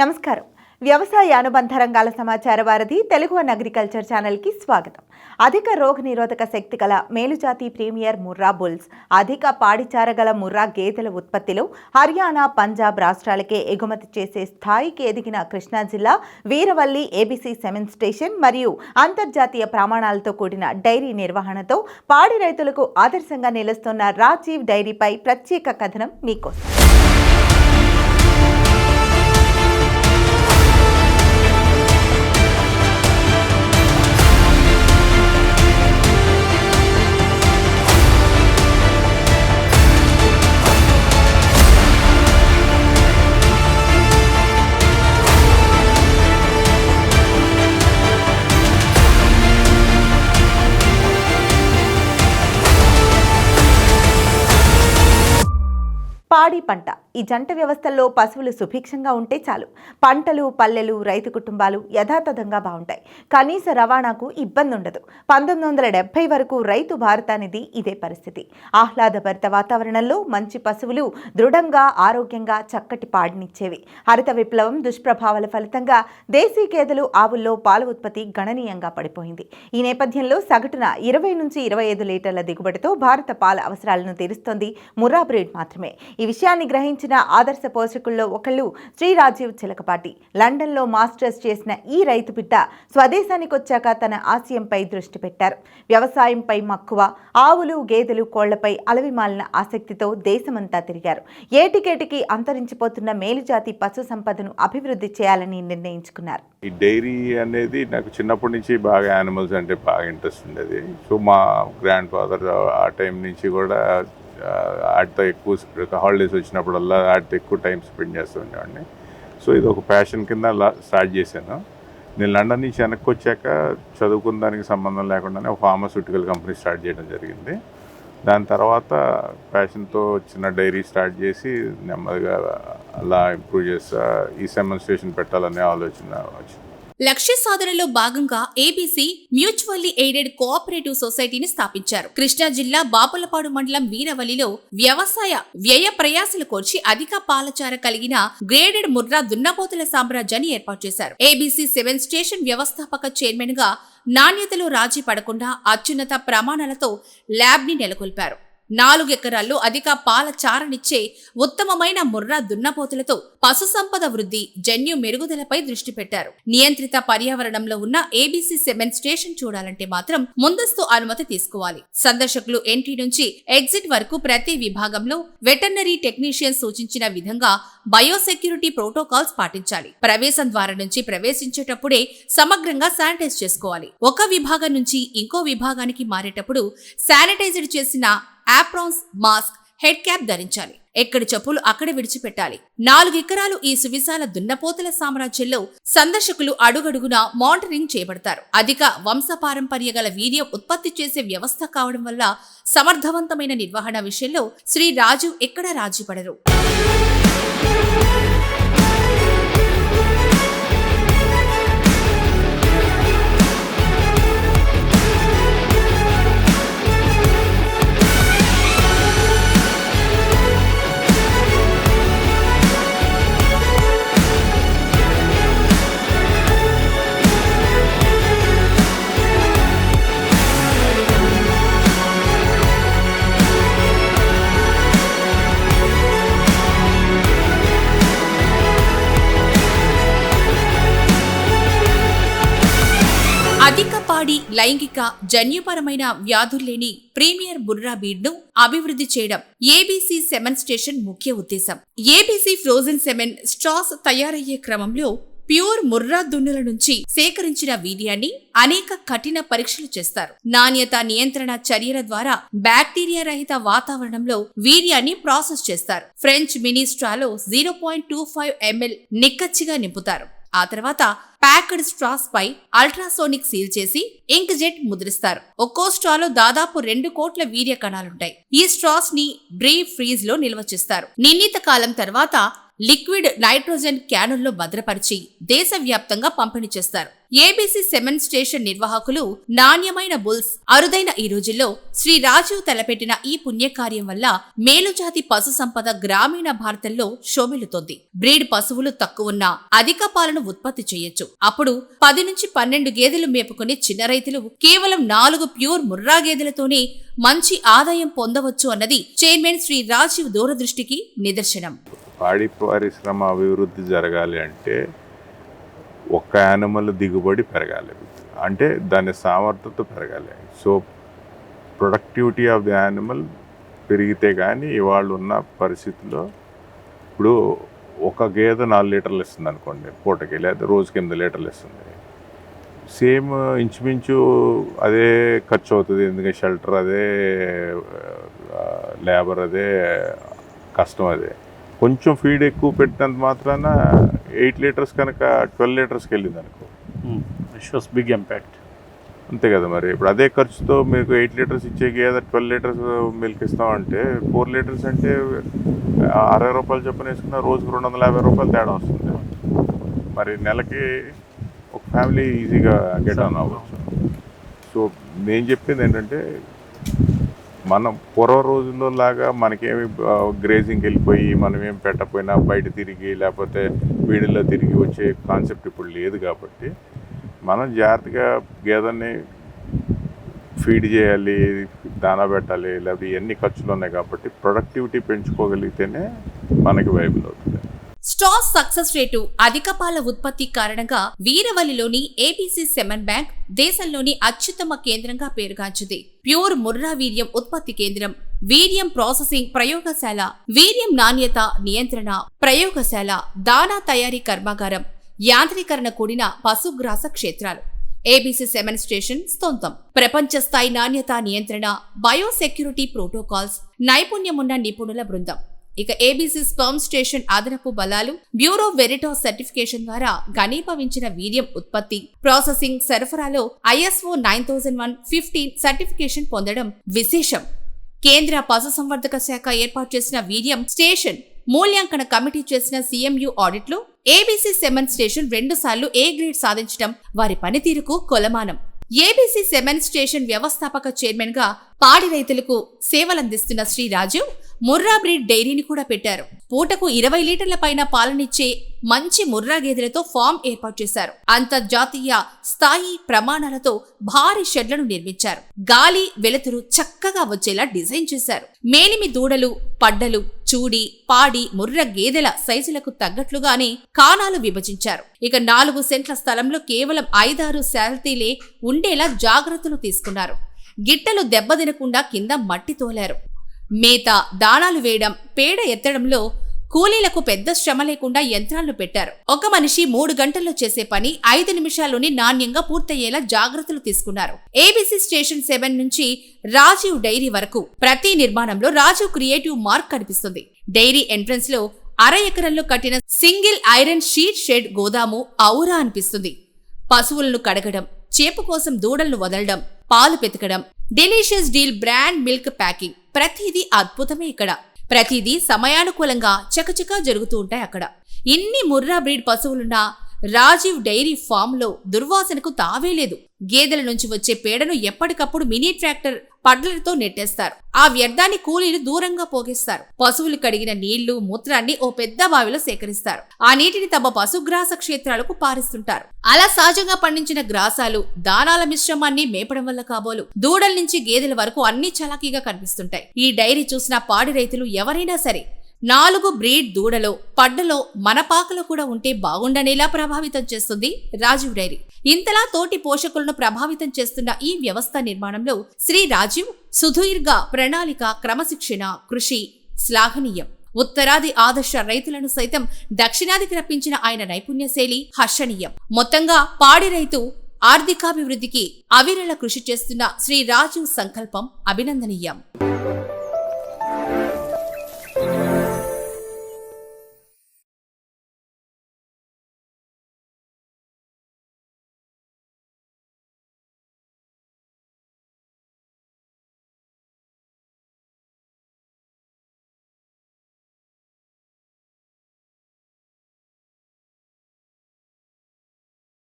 నమస్కారం. వ్యవసాయ అనుబంధ రంగాల సమాచార వారధి తెలుగు వన్ అగ్రికల్చర్ ఛానల్కి స్వాగతం. అధిక రోగ నిరోధక శక్తి గల మేలుజాతి ప్రీమియర్ ముర్రా బుల్స్ అధిక పాడిచార గల ముర్రా గేదెల ఉత్పత్తిలో హర్యానా పంజాబ్ రాష్ట్రాలకే ఎగుమతి చేసే స్థాయికి ఎదిగిన కృష్ణా జిల్లా వీరవల్లి ఏబీసీ సెమెన్ స్టేషన్ మరియు అంతర్జాతీయ ప్రమాణాలతో కూడిన డైరీ నిర్వహణతో పాడి రైతులకు ఆదర్శంగా నిలుస్తున్న రాజీవ్ డైరీపై ప్రత్యేక కథనం మీకోసం. పాడి పంట. ఈ జంట వ్యవస్థల్లో పశువులు సుభిక్షంగా ఉంటే చాలు. పంటలు పల్లెలు రైతు కుటుంబాలు యథాతథంగా బాగుంటాయి. కనీస రవాణాకు ఇబ్బంది ఉండదు పంతొమ్మిది వందల డెబ్బై వరకు రైతు భారతానిది ఇదే పరిస్థితి. ఆహ్లాదభరిత వాతావరణంలో మంచి పశువులు దృఢంగా ఆరోగ్యంగా చక్కటి పాడినిచ్చేవి. హరిత విప్లవం దుష్ప్రభావాల ఫలితంగా దేశీ గేదెలు ఆవుల్లో పాల ఉత్పత్తి గణనీయంగా పడిపోయింది. ఈ నేపథ్యంలో సగటున ఇరవై నుంచి ఇరవై ఐదు లీటర్ల దిగుబడితో భారత పాల అవసరాలను తీరుస్తోంది ముర్రా బ్రీడ్ మాత్రమే. ఈ విషయం విషయాన్ని గ్రహించిన ఆదర్శ పోషకుల్లో ఒకళ్ళు శ్రీ రాజీవ్ చిలకపాటి. లండన్లో మాస్టర్స్ చేసిన ఈ రైతు బిడ్డ స్వదేశానికి వచ్చాక తన ఆశయంపై దృష్టి పెట్టారు. వ్యవసాయంపై మక్కువ ఆవులు గేదెలు కోళ్ళపై అలవిమాలిన ఆసక్తితో దేశమంతా తిరిగారు. ఏటికేటికి అంతరించిపోతున్న మేలుజాతి పశు సంపదను అభివృద్ధి చేయాలని నిర్ణయించుకున్నారు. ఈ డైరీ అనేది నాకు చిన్నప్పటి నుంచి బాగా యానిమల్స్ అంటే బాగా ఇంట్రెస్ట్ ఉండేది. సో మా గ్రాండ్ ఫాదర్ ఆ టైం నుంచి కూడా ఆ, ఎక్కువ హాలిడేస్ వచ్చినప్పుడల్లా వాటితో ఎక్కువ టైం స్పెండ్ చేస్తూ ఉండేవాడిని. సో ఇది ఒక ప్యాషన్ కింద అలా స్టార్ట్ చేశాను. నేను లండన్ నుంచి వెనక్కి వచ్చాక చదువుకున్న దానికి సంబంధం లేకుండానే ఒక ఫార్మాస్యూటికల్ కంపెనీ స్టార్ట్ చేయడం జరిగింది. దాని తర్వాత ప్యాషన్తో చిన్న డైరీ స్టార్ట్ చేసి నెమ్మదిగా అలా ఇంప్రూవ్ చేస్తా ఈ సెమన్స్ట్రేషన్ పెట్టాలనే ఆలోచన వచ్చింది. లక్ష్య సాధనలో భాగంగా ఏబీసీ మ్యూచువల్లీ ఎయిడెడ్ కోఆపరేటివ్ సొసైటీని స్థాపించారు. కృష్ణా జిల్లా బాపులపాడు మండలం వీరవల్లిలో వ్యవసాయ వ్యయ ప్రయాసలు కోర్చి అధిక పాలచార కలిగిన గ్రేడెడ్ ముర్రా దున్నపోతుల సామ్రాజ్యాన్ని ఏర్పాటు చేశారు. ఏబీసీ సెవెన్ స్టేషన్ వ్యవస్థాపక చైర్మన్గా నాణ్యతలో రాజీ పడకుండా అత్యున్నత ప్రమాణాలతో ల్యాబ్ని నెలకొల్పారు. నాలుగు ఎకరాల్లో అధిక పాల చారనిచ్చే ఉత్తమమైన ముర్రా దున్నపోతులతో పశు సంపద వృద్ధి జన్యు మెరుగుదలపై దృష్టి పెట్టారు. నియంత్రిత పర్యావరణంలో ఉన్న ఏబీసీ సెమెన్ స్టేషన్ చూడాలంటే మాత్రం ముందస్తు అనుమతి తీసుకోవాలి. సందర్శకులు ఎంట్రీ నుంచి ఎగ్జిట్ వరకు ప్రతి విభాగంలో వెటర్నరీ టెక్నీషియన్ సూచించిన విధంగా బయోసెక్యూరిటీ ప్రోటోకాల్స్ పాటించాలి. ప్రవేశం ద్వారం నుంచి ప్రవేశించేటప్పుడే సమగ్రంగా శానిటైజ్ చేసుకోవాలి. ఒక విభాగం నుంచి ఇంకో విభాగానికి మారేటప్పుడు శానిటైజ్డ్ చేసిన ఆప్రాన్స్ మాస్క్ హెడ్ క్యాప్ ధరించాలి. ఎక్కడి చెప్పులు అక్కడ విడిచిపెట్టాలి. నాలుగు ఎకరాలు ఈ సువిశాల దున్నపోతుల సామ్రాజ్యంలో సందర్శకులు అడుగడుగునా మానిటరింగ్ చేయబడతారు. అధిక వంశపారంపర్య గల వీర్యం ఉత్పత్తి చేసే వ్యవస్థ కావడం వల్ల సమర్థవంతమైన నిర్వహణ విషయంలో శ్రీ రాజు ఎక్కడా రాజీపడరు. అధిక పాడి లైంగిక జన్యుపరమైన వ్యాధుల్లేని ప్రీమియర్ బుర్రా బీడ్ను అభివృద్ధి చేయడం ఏబీసీ సెమెన్ స్టేషన్ ముఖ్య ఉద్దేశం. ఏబీసీ ఫ్రోజన్ సెమెన్ స్ట్రాస్ తయారయ్యే క్రమంలో ప్యూర్ ముర్రా దున్నుల నుంచి సేకరించిన వీర్యాన్ని అనేక కఠిన పరీక్షలు చేస్తారు. నాణ్యత నియంత్రణ చర్యల ద్వారా బ్యాక్టీరియా రహిత వాతావరణంలో వీర్యాన్ని ప్రాసెస్ చేస్తారు. French మినిస్ట్రాలో zero point two five ML నిక్కచ్చిగా నింపుతారు. ఆ తర్వాత ప్యాక్డ్ స్ట్రాస్ పై అల్ట్రాసోనిక్ సీల్ చేసి ఇంక్ జెట్ ముద్రిస్తారు. ఒక్కో స్ట్రాలో దాదాపు రెండు కోట్ల వీర్య కణాలుంటాయి ఈ స్ట్రాస్ని బ్రీ ఫ్రీజ్లో నిల్వ చేస్తారు. నిర్ణీత కాలం తర్వాత లిక్విడ్ నైట్రోజన్ క్యానుల్లో భద్రపరిచి దేశవ్యాప్తంగా పంపిణీ చేస్తారు. ఏబీసీ సెమెన్ స్టేషన్ నిర్వాహకులు నాణ్యమైన బుల్స్ అరుదైన ఈ రోజుల్లో శ్రీ రాజీవ్ తలపెట్టిన ఈ పుణ్యకార్యం వల్ల మేలుజాతి పశు సంపద గ్రామీణ భారతంలో షోమిలుతోంది బ్రీడ్ పశువులు తక్కువున్న అధిక పాలను ఉత్పత్తి చేయొచ్చు. అప్పుడు పది నుంచి పన్నెండు గేదెలు మేపుకునే చిన్న రైతులు కేవలం నాలుగు ప్యూర్ ముర్రా గేదెలతోనే మంచి ఆదాయం పొందవచ్చు అన్నది చైర్మన్ శ్రీ రాజీవ్ దూరదృష్టికి నిదర్శనం. పాడి పరిశ్రమ అభివృద్ధి జరగాలి అంటే ఒక్క యానిమల్ దిగుబడి పెరగాలి. అంటే దాని సామర్థ్యత పెరగాలి. So productivity of the animal పెరిగితే కానీ ఇవాళ ఉన్న పరిస్థితిలో ఇప్పుడు ఒక గేదె నాలుగు లీటర్లు ఇస్తుంది అనుకోండి పూటకి లేదా రోజుకి ఎనిమిది లీటర్లు ఇస్తుంది. సేమ్ ఇంచుమించు అదే ఖర్చు అవుతుంది. ఎందుకంటే షెల్టర్ అదే లేబర్ అదే కష్టం అదే. కొంచెం ఫీడ్ ఎక్కువ పెట్టినంత మాత్రాన ఎయిట్ లీటర్స్ కనుక ట్వెల్వ్ లీటర్స్కి వెళ్ళింది అనుకో. షోస్ బిగ్ ఇంపాక్ట్ అంతే కదా మరి. ఇప్పుడు అదే ఖర్చుతో మీకు ఎయిట్ లీటర్స్ ఇచ్చే గేదె ట్వెల్వ్ లీటర్స్ మిల్క్ ఇస్తామంటే ఫోర్ లీటర్స్ అంటే అరవై రూపాయలు చొప్పున వేసుకున్న రోజుకు రెండు వందల యాభై రూపాయలు తేడా వస్తుంది. మరి నెలకి ఒక ఫ్యామిలీ ఈజీగా గెట్ ఆన్ అవ్వచ్చు. సో నేను చెప్పింది ఏంటంటే మనం పూర్వ రోజుల్లో లాగా మనకేమి గ్రేజింగ్కి వెళ్ళిపోయి మనం ఏం పెట్టకపోయినా బయట తిరిగి లేకపోతే వీడిలో తిరిగి వచ్చే కాన్సెప్ట్ ఇప్పుడు లేదు కాబట్టి మనం జాగ్రత్తగా గేదెని ఫీడ్ చేయాలి దానా పెట్టాలి లేకపోతే ఇవన్నీ ఖర్చులు ఉన్నాయి కాబట్టి ప్రొడక్టివిటీ పెంచుకోగలిగితేనే మనకి వైబుల్ అవుతుంది. స్టాక్ సక్సెస్ రేటు అధిక పాల ఉత్పత్తి కారణంగా వీరవల్లిలోని ఏబీసీ సెమన్ బ్యాంక్ దేశంలోని అత్యుత్తమ కేంద్రంగా పేరుగాంచింది. ప్యూర్ ముర్రా వీర్యం ఉత్పత్తి కేంద్రం వీర్యం ప్రాసెసింగ్ ప్రయోగశాల వీర్యం నాణ్యత నియంత్రణ ప్రయోగశాల దానా తయారీ కర్మాగారం యాంత్రీకరణ కూడిన పశుగ్రాస క్షేత్రాలు. ఏబీసీ సెమెన్ స్టేషన్ స్తొంతం ప్రపంచ స్థాయి నాణ్యత నియంత్రణ బయోసెక్యూరిటీ ప్రోటోకాల్స్ నైపుణ్యమున్న నిపుణుల బృందం. ఇక ఏబీసీ స్పర్మ్ స్టేషన్ అదనపు బలాలు బ్యూరో వెరిటో సర్టిఫికేషన్ ద్వారా ఘనీభవించిన వీర్యం ఉత్పత్తి. ప్రాసెసింగ్ సరఫరాలో ISO nine thousand one fifteen certification పొందడం విశేషం. కేంద్ర పశుసంవర్ధక శాఖ ఏర్పాటు చేసిన వీర్యం స్టేషన్ మూల్యాంకన కమిటీ చేసిన C M U ఆడిట్లో A B C semen station రెండుసార్లు ఏ గ్రేడ్ సాధించడం వారి పనితీరుకు కొలమానం. ఏబీసీ సెమెన్ స్టేషన్ వ్యవస్థాపక చైర్మన్గా పాడి రైతులకు సేవలందిస్తున్న శ్రీరాజు ముర్రా బ్రీడ్ డైరీని కూడా పెట్టారు. పూటకు ఇరవై లీటర్ల పైన పాలనిచ్చే మంచి ముర్రా గేదెలతో ఫామ్ ఏర్పాటు చేశారు. అంతర్జాతీయ స్థాయి ప్రమాణాలతో భారీ షెడ్లను నిర్మించారు. గాలి వెలుతురు చక్కగా వచ్చేలా డిజైన్ చేశారు. మేలిమి దూడలు పడ్డలు చూడి పాడి ముర్ర గేదెల సైజులకు తగ్గట్లుగానే కాణాలు విభజించారు. ఇక నాలుగు సెంట్ల స్థలంలో కేవలం ఐదారు శాలతీలే ఉండేలా జాగ్రత్తలు తీసుకున్నారు. గిట్టలు దెబ్బతినకుండా కింద మట్టి తోలారు. మేత దాణాలు వేయడం పేడ ఎత్తడంలో కూలీలకు పెద్ద శ్రమ లేకుండా యంత్రాలను పెట్టారు. ఒక మనిషి మూడు గంటల్లో చేసే పని ఐదు నిమిషాల్లోనే నాణ్యంగా పూర్తయ్యేలా జాగ్రత్తలు తీసుకున్నారు. ఏబీసీ స్టేషన్ సెవెన్ నుంచి రాజీవ్ డైరీ వరకు ప్రతి నిర్మాణంలో రాజీవ్ క్రియేటివ్ మార్క్ కనిపిస్తుంది. డైరీ ఎంట్రన్స్లో అర ఎకరంలో కట్టిన సింగిల్ ఐరన్ షీట్ షెడ్ గోదాము ఔరా అనిపిస్తుంది. పశువులను కడగడం చేప కోసం దూడలను వదలడం పాలు పెతకడం delicious deal brand milk packing ప్రతిదీ అద్భుతమే ఇక్కడ. ప్రతిదీ సమయానుకూలంగా చకచకా జరుగుతూ ఉంటాయి అక్కడ. ఇన్ని ముర్రా బ్రీడ్ పశువులున్నా రాజీవ్ డైరీ ఫామ్లో దుర్వాసనకు తావే లేదు. గేదెల నుంచి వచ్చే పేడను ఎప్పటికప్పుడు మినీ ట్రాక్టర్ పడ్లతో నెట్టేస్తారు. ఆ వ్యర్థాన్ని కూలీలు దూరంగా పోగేస్తారు. పశువులు కడిగిన నీళ్ళు మూత్రాన్ని ఓ పెద్ద బావిలో సేకరిస్తారు. ఆ నీటిని తమ పశుగ్రాస క్షేత్రాలకు పారిస్తుంటారు. అలా సహజంగా పండించిన గ్రాసాలు దానాల మిశ్రమాన్ని మేపడం వల్ల కాబోలు. దూడల నుంచి గేదెల వరకు అన్ని చలాకీగా కనిపిస్తుంటాయి. ఈ డైరీ చూసిన పాడి రైతులు ఎవరైనా సరే నాలుగు బ్రీడ్ దూడలో పడ్డలో మన పాకలో కూడా ఉంటే బాగుండనేలా ప్రభావితం చేస్తుంది రాజీవ్ డైరీ. ఇంతలా తోటి పోషకులను ప్రభావితం చేస్తున్న ఈ వ్యవస్థ నిర్మాణంలో శ్రీ రాజీవ్ సుదీర్ఘ ప్రణాళిక క్రమశిక్షణ కృషి శ్లాఘనీయం. ఉత్తరాది ఆదర్శ రైతులను సైతం దక్షిణాదికి రప్పించిన ఆయన నైపుణ్య శైలి హర్షణీయం. మొత్తంగా పాడి రైతు ఆర్థికాభివృద్ధికి అవిరళ కృషి చేస్తున్న శ్రీ రాజీవ్ సంకల్పం అభినందనీయం.